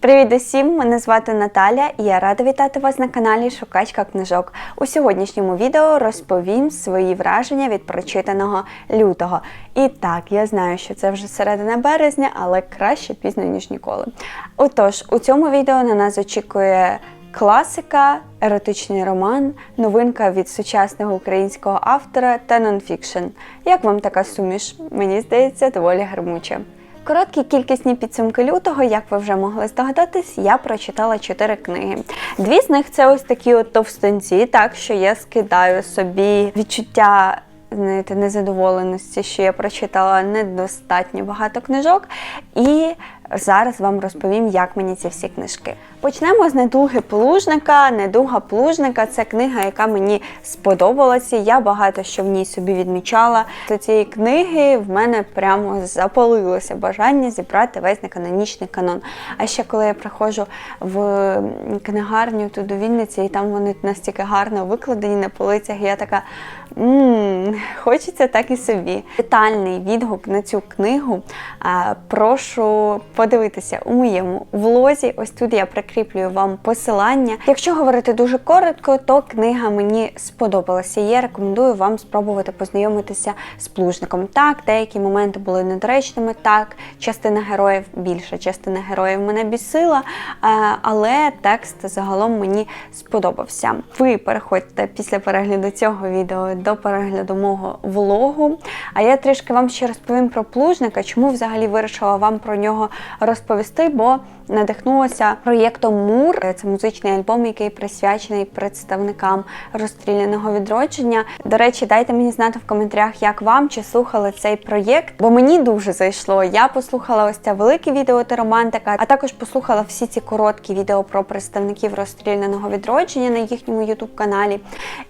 Привіт усім! Мене звати Наталя і я рада вітати вас на каналі Шукачка книжок. У сьогоднішньому відео розповім свої враження від прочитаного лютого. І так, я знаю, що це вже середина березня, але краще пізно, ніж ніколи. Отож, у цьому відео на нас очікує класика, еротичний роман, новинка від сучасного українського автора та нонфікшн. Як вам така суміш? Мені здається, доволі гармуча. Короткі кількісні підсумки лютого, як ви вже могли здогадатись, я прочитала чотири книги. Дві з них це ось такі от товстонці, так що я скидаю собі відчуття. Знаєте, незадоволеності, що я прочитала недостатньо багато книжок, і зараз вам розповім, як мені ці всі книжки. Почнемо з недуги плужника. Недуга плужника це книга, яка мені сподобалася. Я багато що в ній собі відмічала. До цієї книги в мене прямо запалилося бажання зібрати весь неканонічний канон. А ще коли я приходжу в книгарню тут до Вінниці, і там вони настільки гарно викладені на полицях, я така мм, хочеться так і собі. Детальний відгук на цю книгу. Прошу подивитися у моєму влозі. Ось тут я прикріплюю вам посилання. Якщо говорити дуже коротко, то книга мені сподобалася. Я рекомендую вам спробувати познайомитися з плужником. Так, деякі моменти були недоречними. Так, частина героїв, більша частина героїв мене бісила, е, але текст загалом мені сподобався. Ви переходьте після перегляду цього відео до перегляду мого влогу. А я трішки вам ще розповім про плужника, чому взагалі вирішила вам про нього розповісти, бо надихнулася проєктом Мур. Це музичний альбом, який присвячений представникам розстріляного відродження. До речі, дайте мені знати в коментарях, як вам чи слухали цей проєкт, бо мені дуже зайшло. Я послухала ось це велике відео та романтика, а також послухала всі ці короткі відео про представників розстріляного відродження на їхньому ютуб каналі.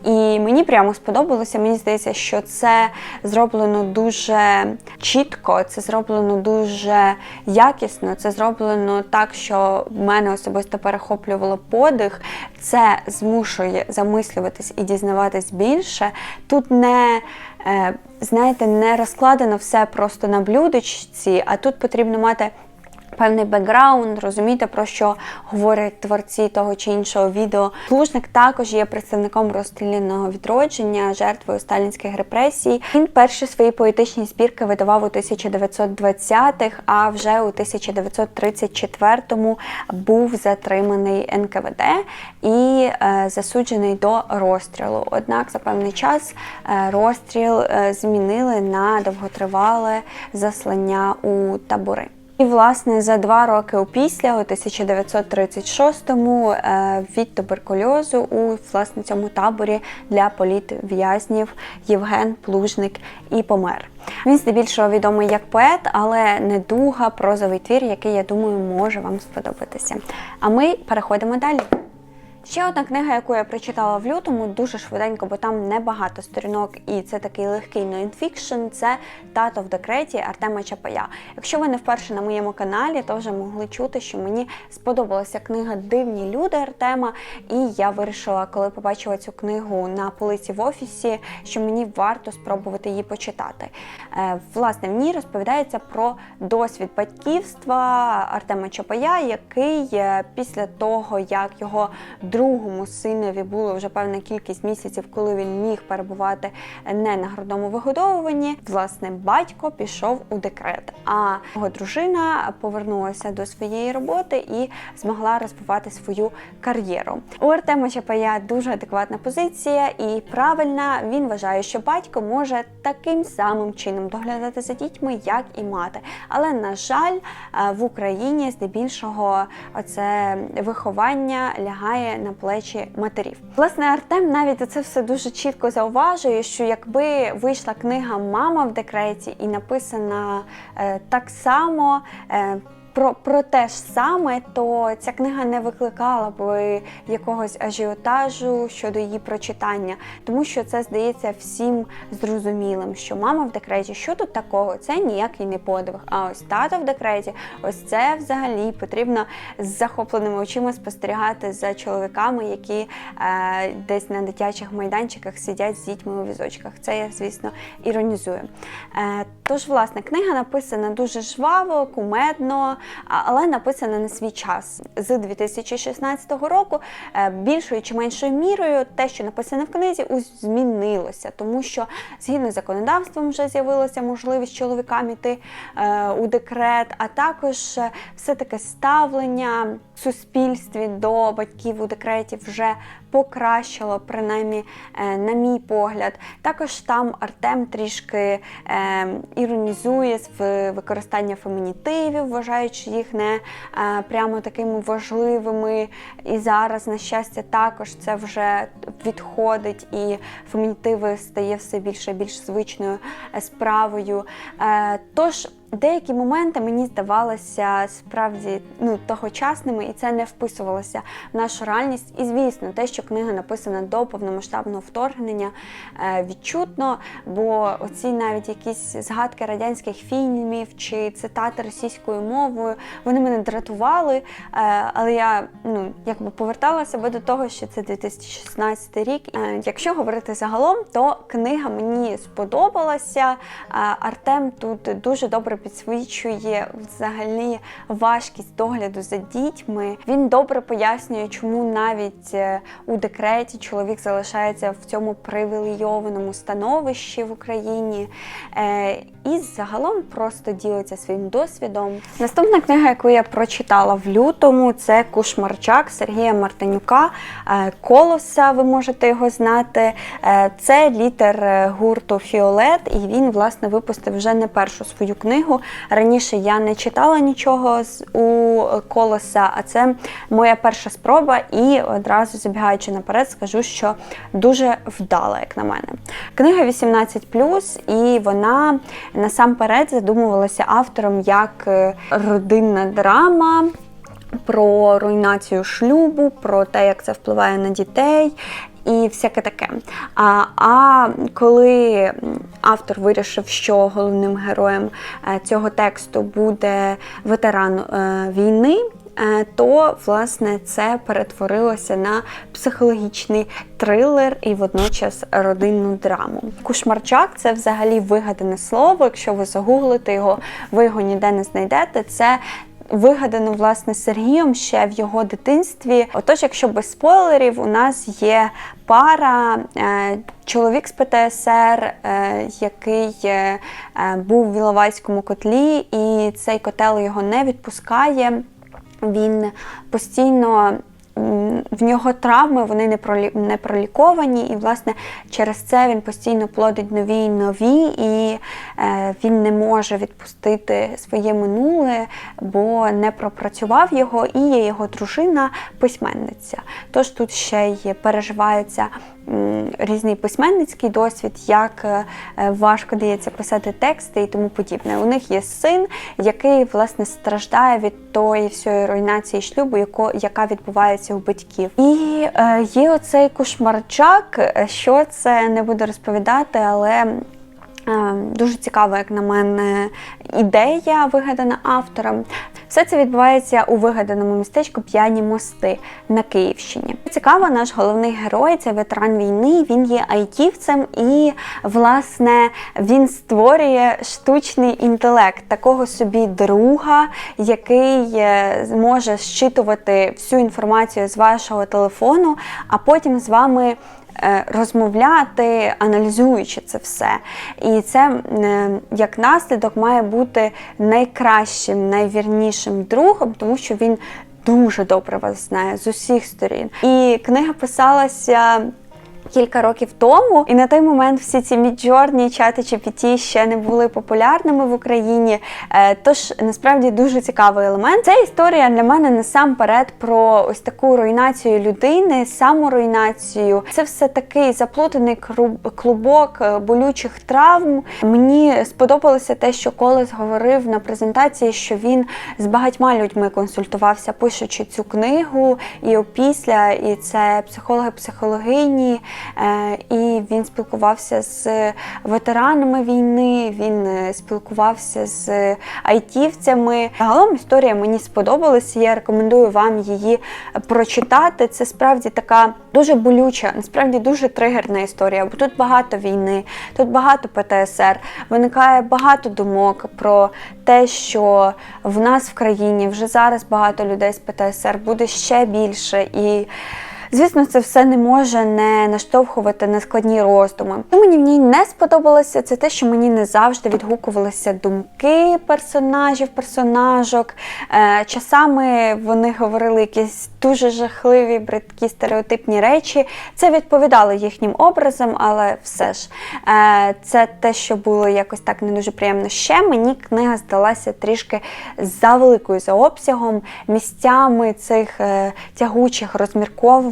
І мені прямо сподобалося. Мені здається, що це зроблено дуже чітко, це зроблено дуже якісно, це зроблено так, що мене особисто перехоплювало подих. Це змушує замислюватись і дізнаватись більше. Тут не е, знаєте, не розкладено все просто на блюдечці, а тут потрібно мати. Певний бекграунд, розуміти, про що говорять творці того чи іншого відео. Плужник також є представником розстріляного відродження, жертвою сталінських репресій. Він перші свої поетичні збірки видавав у 1920-х, а вже у 1934-му був затриманий НКВД і е, засуджений до розстрілу. Однак за певний час е, розстріл е, змінили на довготривале заслання у табори. І, власне, за два роки опісля, у 1936-му, е, від туберкульозу у власне цьому таборі для політв'язнів Євген Плужник і помер. Він здебільшого відомий як поет, але недуга, прозовий твір, який, я думаю, може вам сподобатися. А ми переходимо далі. Ще одна книга, яку я прочитала в лютому, дуже швиденько, бо там небагато сторінок, і це такий легкий нонфікшн, це тато в декреті Артема Чапая. Якщо ви не вперше на моєму каналі, то вже могли чути, що мені сподобалася книга Дивні люди Артема. І я вирішила, коли побачила цю книгу на полиці в офісі, що мені варто спробувати її почитати. Е, Власне, в ній розповідається про досвід батьківства Артема Чапая, який е, після того, як його другому синові було вже певна кількість місяців, коли він міг перебувати не на грудному вигодовуванні. Власне, батько пішов у декрет. А його дружина повернулася до своєї роботи і змогла розвивати свою кар'єру. У Артема Чапая дуже адекватна позиція і правильна. Він вважає, що батько може таким самим чином доглядати за дітьми, як і мати. Але на жаль, в Україні здебільшого оце виховання лягає на плечі матерів. Власне, Артем навіть це все дуже чітко зауважує, що якби вийшла книга Мама в декреті і написана е, так само. Е, про, про те ж саме, то ця книга не викликала б якогось ажіотажу щодо її прочитання, тому що це здається всім зрозумілим, що мама в декреті, що тут такого? Це ніякий не подвиг. А ось тато в декреті, ось це взагалі потрібно з захопленими очима спостерігати за чоловіками, які е, десь на дитячих майданчиках сидять з дітьми у візочках. Це я, звісно, іронізую. Е, тож, власне, книга написана дуже жваво, кумедно. Але написана на свій час. З 2016 року е, більшою чи меншою мірою те, що написане в книзі, змінилося, тому що згідно з законодавством вже з'явилася можливість чоловікам іти е, у декрет, а також е, все таке ставлення в суспільстві до батьків у декреті вже покращило, принаймні, е, на мій погляд. Також там Артем трішки е, іронізує з використання фемінітивів, вважаючи їх не е, прямо такими важливими. І зараз, на щастя, також це вже відходить, і фемінітиви стає все більше і більш звичною справою. Тож Деякі моменти мені здавалися справді ну, тогочасними, і це не вписувалося в нашу реальність. І звісно, те, що книга написана до повномасштабного вторгнення, е, відчутно, бо оці навіть якісь згадки радянських фільмів чи цитати російською мовою, вони мене дратували. Е, але я ну, якби повертала себе до того, що це 2016 рік. Е, якщо говорити загалом, то книга мені сподобалася. Артем тут дуже добре підсвічує взагалі важкість догляду за дітьми. Він добре пояснює, чому навіть е, у декреті чоловік залишається в цьому привілейованому становищі в Україні. І загалом просто ділиться своїм досвідом. Наступна книга, яку я прочитала в лютому, це Кушмарчак Сергія Мартинюка. Е, Колоса, ви можете його знати. Е, Це літер е, гурту Фіолет, і він, власне, випустив вже не першу свою книгу. Раніше я не читала нічого у колоса, а це моя перша спроба. І одразу забігаючи наперед, скажу, що дуже вдала, як на мене. Книга 18 і вона насамперед задумувалася автором як е, родинна драма. Про руйнацію шлюбу, про те, як це впливає на дітей і всяке таке. А, а коли автор вирішив, що головним героєм е, цього тексту буде ветеран е, війни. Е, То власне це перетворилося на психологічний трилер і водночас родинну драму. Кушмарчак це взагалі вигадане слово. Якщо ви загуглите його, ви його ніде не знайдете. Це вигадано власне Сергієм ще в його дитинстві. Отож, якщо без спойлерів, у нас є пара. Е, Чоловік з ПТСР, е, який був в Іловайському котлі, і цей котел його не відпускає. Він постійно в нього травми, вони не пролі- проліковані, і власне через це він постійно плодить нові і нові, і е, він не може відпустити своє минуле, бо не пропрацював його, і є його дружина письменниця. Тож тут ще й переживається різний письменницький досвід, як е, важко дається писати тексти і тому подібне. У них є син, який власне страждає від тої всієї руйнації шлюбу, яко, яка відбувається у батьків. І е, є оцей кушмарчак, е, що це не буду розповідати, але. е, Дуже цікава, як на мене, ідея вигадана автором. Все це відбувається у вигаданому містечку П'яні мости на Київщині. Цікаво, наш головний герой це ветеран війни. Він є айтівцем, і власне він створює штучний інтелект, такого собі друга, який е, зможе зчитувати всю інформацію з вашого телефону, а потім з вами розмовляти, аналізуючи це все. І це е, як наслідок має бути найкращим, найвірнішим другом, тому що він дуже добре вас знає з усіх сторін. І книга писалася. Кілька років тому, і на той момент всі ці міджорні чати GPT ще не були популярними в Україні. Е, Тож насправді дуже цікавий елемент. Ця історія для мене насамперед про ось таку руйнацію людини, саморуйнацію. Це все такий заплутаний клубок е, болючих травм. Мені сподобалося те, що Колес говорив на презентації, що він з багатьма людьми консультувався, пишучи цю книгу, і опісля, і це психологи, психологині. Е, І він спілкувався з ветеранами війни, він е, спілкувався з айтівцями. Загалом історія мені сподобалася. Я рекомендую вам її прочитати. Це справді така дуже болюча, насправді дуже тригерна історія, бо тут багато війни, тут багато ПТСР. Виникає багато думок про те, що в нас в країні вже зараз багато людей з ПТСР буде ще більше і. Звісно, це все не може не наштовхувати на складні роздуми. Що мені в ній не сподобалося, це те, що мені не завжди відгукувалися думки персонажів, персонажок. Е, часами вони говорили якісь дуже жахливі, бридкі стереотипні речі. Це відповідало їхнім образам, але все ж е, це те, що було якось так не дуже приємно. Ще мені книга здалася трішки за великою за обсягом, місцями цих е, тягучих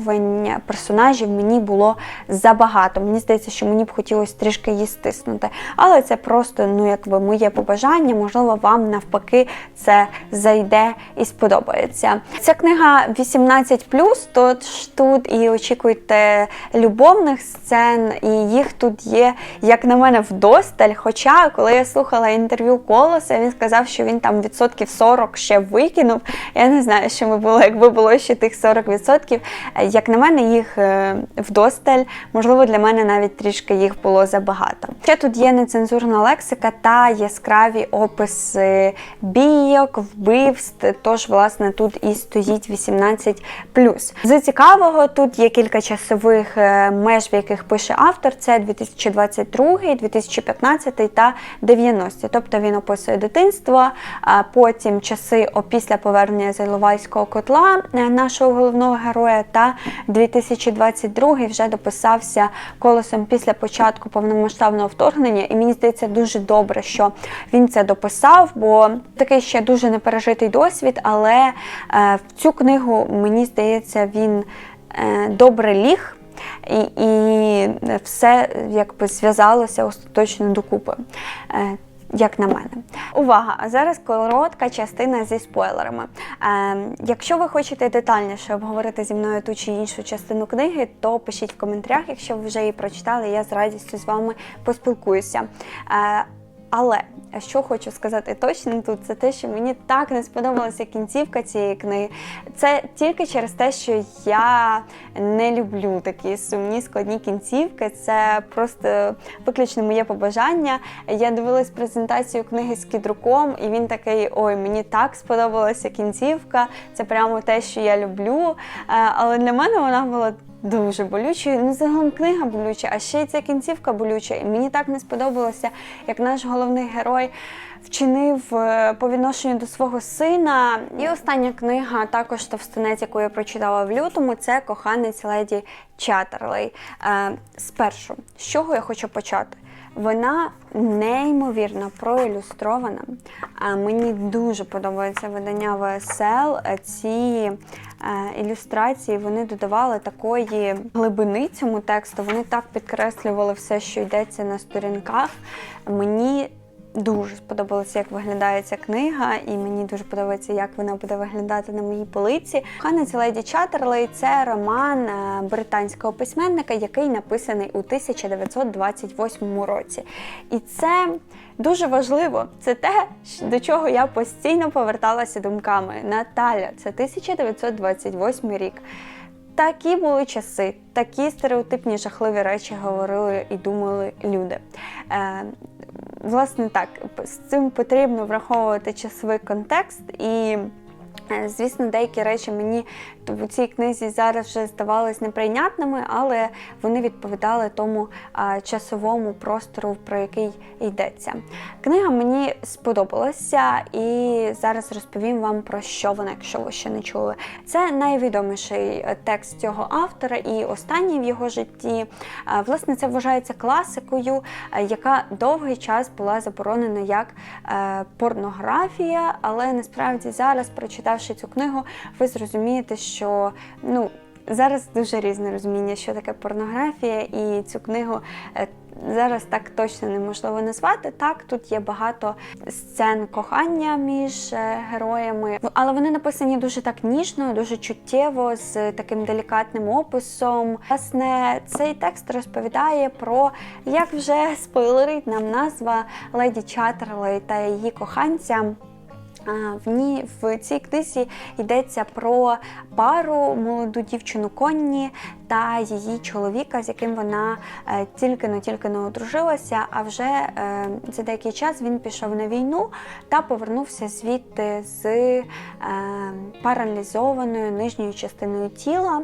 розмірковувань персонажів мені було забагато. Мені здається, що мені б хотілося трішки її стиснути. Але це просто ну, якби моє побажання. Можливо, вам навпаки це зайде і сподобається. Ця книга 18, тож тут і очікуйте любовних сцен, і їх тут є, як на мене, вдосталь. Хоча, коли я слухала інтерв'ю Колоса, він сказав, що він там відсотків 40 ще викинув. Я не знаю, що би було, якби було ще тих 40%. Як на мене, їх е, вдосталь, можливо, для мене навіть трішки їх було забагато. Ще тут є нецензурна лексика та яскраві описи бійок, вбивств. Тож, власне, тут і стоїть 18. З цікавого тут є кілька часових е, меж, в яких пише автор: це 2022, 2015 та 90. Тобто він описує дитинство, а потім часи опісля повернення з Іловайського котла е, нашого головного героя. та 2022 вже дописався колесом після початку повномасштабного вторгнення, і мені здається дуже добре, що він це дописав, бо такий ще дуже непережитий досвід. Але е, в цю книгу мені здається, він е, добре ліг. І і все якби зв'язалося остаточно докупи. Як на мене. Увага! А зараз коротка частина зі спойлерами. Е, якщо ви хочете детальніше обговорити зі мною ту чи іншу частину книги, то пишіть в коментарях, якщо ви вже її прочитали, я з радістю з вами поспілкуюся. Е, але що хочу сказати точно тут, це те, що мені так не сподобалася кінцівка цієї книги. Це тільки через те, що я не люблю такі сумні складні кінцівки. Це просто виключно моє побажання. Я дивилась презентацію книги з кідруком, і він такий: ой, мені так сподобалася кінцівка. Це прямо те, що я люблю. Е, але для мене вона була дуже болючою. Ну, загалом книга болюча, а ще й ця кінцівка болюча. І мені так не сподобалося, як наш головний герой вчинив е, по відношенню до свого сина. І остання книга, також товстинець, яку я прочитала в лютому, це коханець леді Чатерлей. Е, спершу, з чого я хочу почати? Вона неймовірно проілюстрована. Мені дуже подобається видання ВСЛ. Ці е, ілюстрації вони додавали такої глибини цьому тексту. Вони так підкреслювали все, що йдеться на сторінках. Мені Дуже сподобалося, як виглядає ця книга, і мені дуже подобається, як вона буде виглядати на моїй полиці. Ханець Леді Чатерлей це роман е, британського письменника, який написаний у 1928 році. І це дуже важливо. Це те, до чого я постійно поверталася думками. Наталя, це 1928 рік. Такі були часи, такі стереотипні жахливі речі говорили і думали люди. Е, власне так, з цим потрібно враховувати часовий контекст і. Е, звісно, деякі речі мені в цій книзі зараз вже здавались неприйнятними, але вони відповідали тому часовому простору, про який йдеться. Книга мені сподобалася, і зараз розповім вам про що вона, якщо ви ще не чули. Це найвідоміший е, текст цього автора і останній в його житті. Власне, це вважається класикою, е, яка довгий час була заборонена як а, порнографія, але насправді зараз прочитавши цю книгу, ви зрозумієте, що ну. Зараз дуже різне розуміння, що таке порнографія, і цю книгу е, зараз так точно неможливо назвати. Так, тут є багато сцен кохання між е, героями, але вони написані дуже так ніжно, дуже чуттєво, з таким делікатним описом. Власне, цей текст розповідає про як вже спойлерить нам назва леді Чаттерлей та її коханця. В ній в цій книзі йдеться про пару молоду дівчину Конні та її чоловіка, з яким вона е, тільки-но тільки не одружилася. А вже е, за деякий час він пішов на війну та повернувся звідти з е, паралізованою нижньою частиною тіла.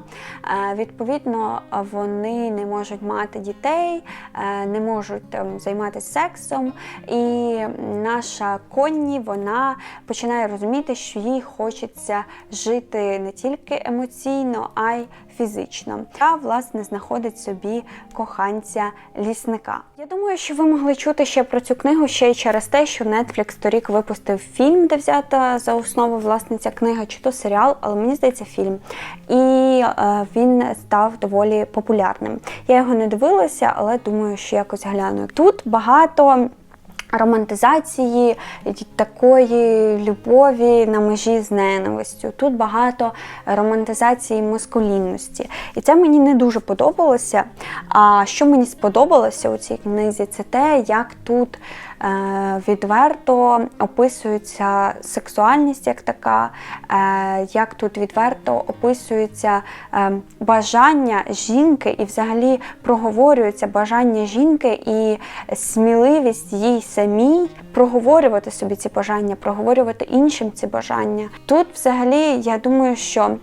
Відповідно, вони не можуть мати дітей, не можуть займатися сексом. І наша Конні вона починає розуміти, що їй хочеться жити не тільки емоційно, а й фізично. Та власне знаходить собі коханця лісника. Я думаю, що ви могли чути ще про цю книгу ще й через те, що Netflix торік випустив фільм, де взята за основу власне ця книга, чи то серіал, але мені здається фільм. І е, він став доволі популярним. Я його не дивилася, але думаю, що якось гляну. Тут багато романтизації такої любові на межі з ненавистю. Тут багато романтизації маскулінності. І це мені не дуже подобалося. А що мені сподобалося у цій книзі, це те, як тут відверто описується сексуальність як така, е, як тут відверто описується е, бажання жінки і взагалі проговорюється бажання жінки і сміливість їй самій проговорювати собі ці бажання, проговорювати іншим ці бажання. Тут, взагалі, я думаю, що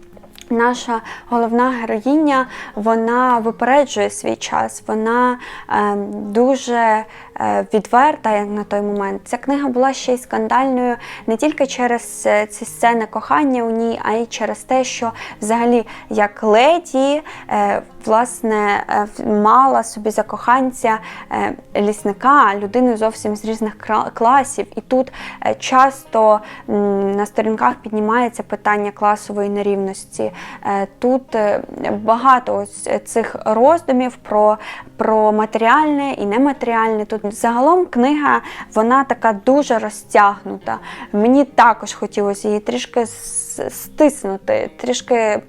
Наша головна героїня вона випереджує свій час, вона е, дуже е, відверта, як на той момент. Ця книга була ще й скандальною не тільки через е, ці сцени кохання у ній, а й через те, що взагалі як леді е, власне е, мала собі за коханця е, лісника, людину зовсім з різних класів. І тут е, часто на сторінках піднімається питання класової нерівності. Тут багато ось цих роздумів про, про матеріальне і нематеріальне. Тут загалом книга вона така дуже розтягнута. Мені також хотілося її трішки стиснути, трішки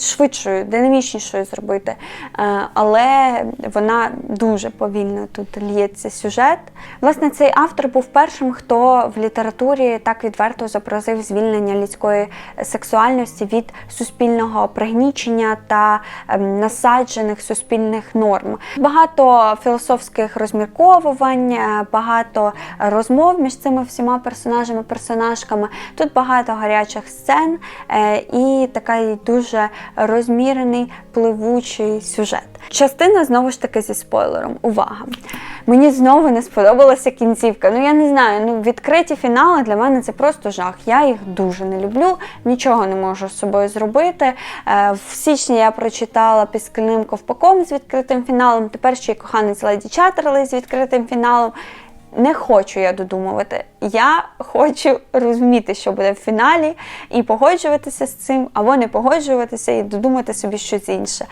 швидшою, динамічнішою зробити. Е, Але вона дуже повільно тут лється сюжет. Власне, цей автор був першим, хто в літературі так відверто зобразив звільнення людської сексуальності від суспільного пригнічення та ем, насаджених суспільних норм. Багато філософських розмірковувань, е, багато розмов між цими всіма персонажами, персонажками. Тут багато гарячих сцен е, і такий дуже розмірений, пливучий сюжет. Частина знову ж таки зі спойлером. Увага! Мені знову не сподобалася кінцівка. Ну я не знаю, ну відкриті фінали для мене це просто жах. Я їх дуже не люблю, нічого не можу з собою зробити. Е, В січні я прочитала під скляним ковпаком з відкритим фіналом. Тепер ще й коханець Леді Чаттерли з відкритим фіналом. Не хочу я додумувати. Я хочу розуміти, що буде в фіналі, і погоджуватися з цим, або не погоджуватися і додумати собі щось інше.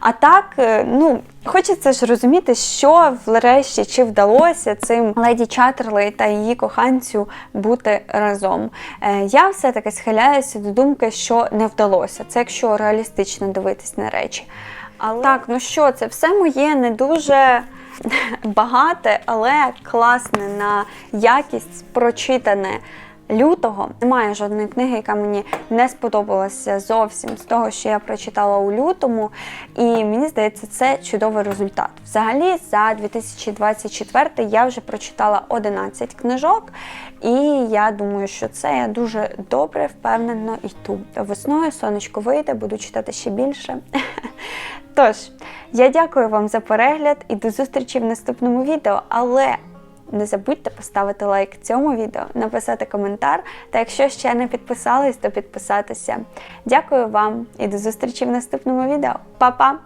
А так, е, ну, хочеться ж розуміти, що врешті чи вдалося цим леді Чаттерлей та її коханцю бути разом. Е, Я все-таки схиляюся до думки, що не вдалося. Це якщо реалістично дивитись на речі. Але так, ну що, це все моє не дуже багате, але класне на якість прочитане. Лютого немає жодної книги, яка мені не сподобалася зовсім з того, що я прочитала у лютому. І мені здається, це чудовий результат. Взагалі, за 2024 я вже прочитала 11 книжок, і я думаю, що це я дуже добре, впевнено йду. Весною сонечко вийде, буду читати ще більше. Тож, я дякую вам за перегляд і до зустрічі в наступному відео. Але не забудьте поставити лайк цьому відео, написати коментар. Та якщо ще не підписались, то підписатися. Дякую вам і до зустрічі в наступному відео. Па-па!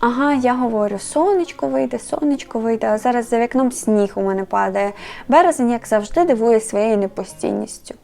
Ага, я говорю, сонечко вийде, сонечко вийде, а зараз за вікном сніг у мене падає. Березень, як завжди, дивує своєю непостійністю.